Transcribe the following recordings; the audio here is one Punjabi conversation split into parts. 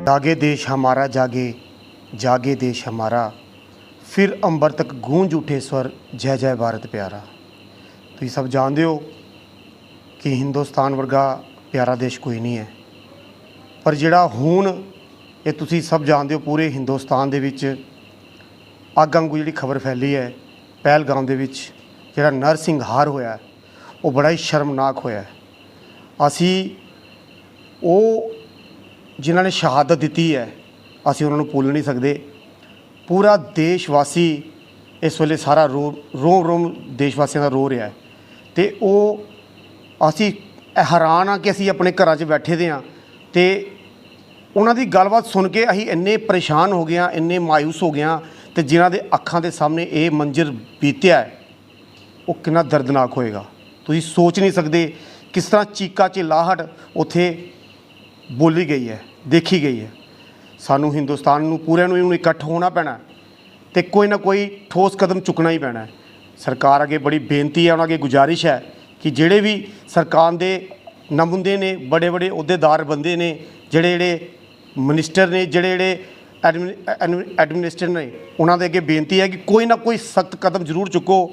जागे देश हमारा जागे जागे देश हमारा ਫਿਰ ਅੰਬਰ ਤੱਕ ਗੂੰਜ ਉਠੇ ਸਵਰ ਜੈ ਜੈ ਭਾਰਤ ਪਿਆਰਾ ਤੁਸੀਂ ਸਭ ਜਾਣਦੇ ਹੋ ਕਿ ਹਿੰਦੁਸਤਾਨ ਵਰਗਾ ਪਿਆਰਾ ਦੇਸ਼ ਕੋਈ ਨਹੀਂ ਹੈ ਪਰ ਜਿਹੜਾ ਹੁਣ ਇਹ ਤੁਸੀਂ ਸਭ ਜਾਣਦੇ ਹੋ ਪੂਰੇ ਹਿੰਦੁਸਤਾਨ ਦੇ ਵਿੱਚ ਅੱਗ ਵਾਂਗੂ ਜਿਹੜੀ ਖਬਰ ਫੈਲੀ ਹੈ ਪਹਿਲਗਾਮ ਦੇ ਵਿੱਚ ਜਿਹੜਾ ਨਰਸਿੰਘਾਰ ਹੋਇਆ ਹੈ, ਉਹ ਬੜਾ ਹੀ ਸ਼ਰਮਨਾਕ ਹੋਇਆ ਹੈ। ਅਸੀਂ ਉਹ ਜਿਨ੍ਹਾਂ ਨੇ ਸ਼ਹਾਦਤ ਦਿੱਤੀ ਹੈ, ਅਸੀਂ ਉਹਨਾਂ ਨੂੰ ਭੁੱਲ ਨਹੀਂ ਸਕਦੇ। ਪੂਰਾ ਦੇਸ਼ ਵਾਸੀ ਇਸ ਵੇਲੇ ਸਾਰਾ ਰੋ, ਰੋਮ ਰੋਮ ਦੇਸ਼ ਵਾਸੀਆਂ ਦਾ ਰੋ ਰਿਹਾ ਹੈ। ਤੇ ਉਹ, ਅਸੀਂ ਹੈਰਾਨ ਆ ਕਿ ਅਸੀਂ ਆਪਣੇ ਘਰਾਂ 'ਚ ਬੈਠੇ ਦੇ ਹਾਂ। ਤੇ ਉਹਨਾਂ ਦੀ ਗੱਲਬਾਤ ਸੁਣ ਕੇ ਅਸੀਂ ਇੰਨੇ ਪਰੇਸ਼ਾਨ ਹੋ ਗਏ ਹਾਂ, ਇੰਨੇ ਮਾਇੂਸ ਹੋ ਗਏ ਹਾਂ ਤੇ ਜਿਨ੍ਹਾਂ ਦੇ ਅੱਖਾਂ ਦੇ ਸਾਹਮਣੇ ਇਹ ਮੰਜ਼ਰ ਬੀਤਿਆ ਉਹ ਕਿੰਨਾ ਦਰਦਨਾਕ ਹੋਏਗਾ। ਤੁਸੀਂ ਸੋਚ ਨਹੀਂ ਸਕਦੇ ਕਿਸ ਤਰ੍ਹਾਂ ਚੀਕਾ ਚਿਲਾਹਟ ਉੱਥੇ ਬੋਲੀ ਗਈ ਹੈ, ਦੇਖੀ ਗਈ ਹੈ। ਸਾਨੂੰ ਹਿੰਦੁਸਤਾਨ ਨੂੰ ਪੂਰਿਆਂ ਨੂੰ ਇਹਨੂੰ ਇਕੱਠ ਹੋਣਾ ਪੈਣਾ ਹੈ ਤੇ ਕੋਈ ਨਾ ਕੋਈ ਠੋਸ ਕਦਮ ਚੁੱਕਣਾ ਹੀ ਪੈਣਾ ਸਰਕਾਰ ਅੱਗੇ ਬੜੀ ਬੇਨਤੀ ਹੈ, ਉਹਨਾਂ ਅੱਗੇ ਗੁਜ਼ਾਰਿਸ਼ ਹੈ ਕਿ ਜਿਹੜੇ ਵੀ ਸਰਕਾਰ ਦੇ ਨਮੁੰਦੇ ਨੇ ਬੜੇ ਬੜੇ ਅਹੁਦੇਦਾਰ ਬੰਦੇ ਨੇ, ਜਿਹੜੇ ਜਿਹੜੇ ਮਿਨਿਸਟਰ ਨੇ, ਜਿਹੜੇ ਜਿਹੜੇ ਐਡਮਿਨਿਸਟਰ ਨੇ, ਉਹਨਾਂ ਦੇ ਅੱਗੇ ਬੇਨਤੀ ਹੈ ਕਿ ਕੋਈ ਨਾ ਕੋਈ ਸਖਤ ਕਦਮ ਜ਼ਰੂਰ ਚੁੱਕੋ।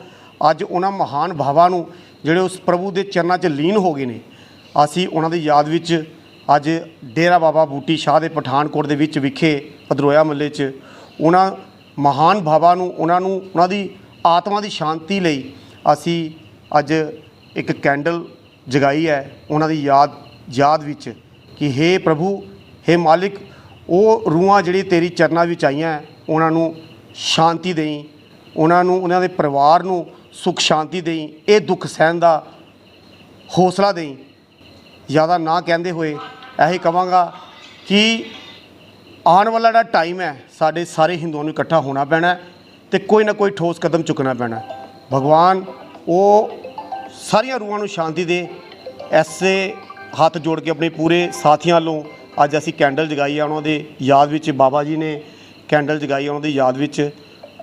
ਅੱਜ ਉਹਨਾਂ ਮਹਾਨ ਭਾਵਾਂ ਨੂੰ ਜਿਹੜੇ ਉਸ ਪ੍ਰਭੂ ਦੇ ਚਰਨਾਂ 'ਚ ਲੀਨ ਹੋ ਗਏ ਨੇ, ਅਸੀਂ ਉਹਨਾਂ ਦੀ ਯਾਦ ਵਿੱਚ ਅੱਜ ਡੇਰਾ ਬਾਬਾ ਬੂਟੀ ਸ਼ਾਹ ਦੇ ਪਠਾਨਕੋਟ ਦੇ ਵਿੱਚ ਵਿਖੇ ਪਦਰੋਇਆ ਮੱਲੇ 'ਚ ਉਹਨਾਂ ਮਹਾਨ ਭਾਵਾਂ ਨੂੰ, ਉਹਨਾਂ ਨੂੰ, ਉਹਨਾਂ ਦੀ ਆਤਮਾ ਦੀ ਸ਼ਾਂਤੀ ਲਈ ਅਸੀਂ ਅੱਜ ਇੱਕ ਕੈਂਡਲ ਜਗਾਈ ਹੈ ਉਹਨਾਂ ਦੀ ਯਾਦ ਯਾਦ ਵਿੱਚ ਕਿ हे ਪ੍ਰਭੂ हे ਮਾਲਿਕ, ਉਹ ਰੂਹਾਂ ਜਿਹੜੀ ਤੇਰੀ ਚਰਨਾਂ ਵਿੱਚ ਆਈਆਂ ਉਹਨਾਂ ਨੂੰ ਸ਼ਾਂਤੀ ਦੇਈ, ਉਹਨਾਂ ਨੂੰ, ਉਹਨਾਂ ਦੇ ਪਰਿਵਾਰ ਨੂੰ ਸੁਖ ਸ਼ਾਂਤੀ ਦੇਈ, ਇਹ ਦੁੱਖ ਸਹਿਣ ਦਾ ਹੌਸਲਾ ਦੇਈ। ਜ਼ਿਆਦਾ ਨਾ ਕਹਿੰਦੇ ਹੋਏ ਇਹੀ ਕਵਾਂਗਾ ਕਿ ਆਉਣ ਵਾਲਾ ਜਿਹੜਾ ਟਾਈਮ ਹੈ, ਸਾਡੇ ਸਾਰੇ ਹਿੰਦੂਆਂ ਨੂੰ ਇਕੱਠਾ ਹੋਣਾ ਪੈਣਾ ਹੈ ਤੇ ਕੋਈ ਨਾ ਕੋਈ ਠੋਸ ਕਦਮ ਚੁੱਕਣਾ ਪੈਣਾ ਭਗਵਾਨ, ਉਹ ਸਾਰੀਆਂ ਰੂਹਾਂ ਨੂੰ ਸ਼ਾਂਤੀ ਦੇ, ਐਸੇ ਹੱਥ ਜੋੜ ਕੇ ਆਪਣੇ ਪੂਰੇ ਸਾਥੀਆਂ ਵੱਲੋਂ ਅੱਜ ਅਸੀਂ ਕੈਂਡਲ ਜਗਾਈ ਆ ਉਹਨਾਂ ਦੇ ਯਾਦ ਵਿੱਚ, ਬਾਬਾ ਜੀ ਨੇ ਕੈਂਡਲ ਜਗਾਈ ਉਹਨਾਂ ਦੀ ਯਾਦ ਵਿੱਚ।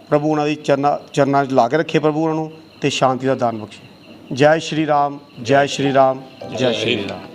ਪ੍ਰਭੂ ਉਹਨਾਂ ਦੀ ਚਰਨਾਂ ਚਰਨਾਂ 'ਚ ਲਾ ਕੇ ਰੱਖੇ ਪ੍ਰਭੂ ਉਹਨਾਂ ਨੂੰ ਤੇ ਸ਼ਾਂਤੀ ਦਾ ਦਾਨ ਬਖਸ਼ੇ। ਜੈ ਸ਼੍ਰੀ ਰਾਮ, ਜੈ ਸ਼੍ਰੀ ਰਾਮ, ਜੈ ਸ਼੍ਰੀ ਰਾਮ।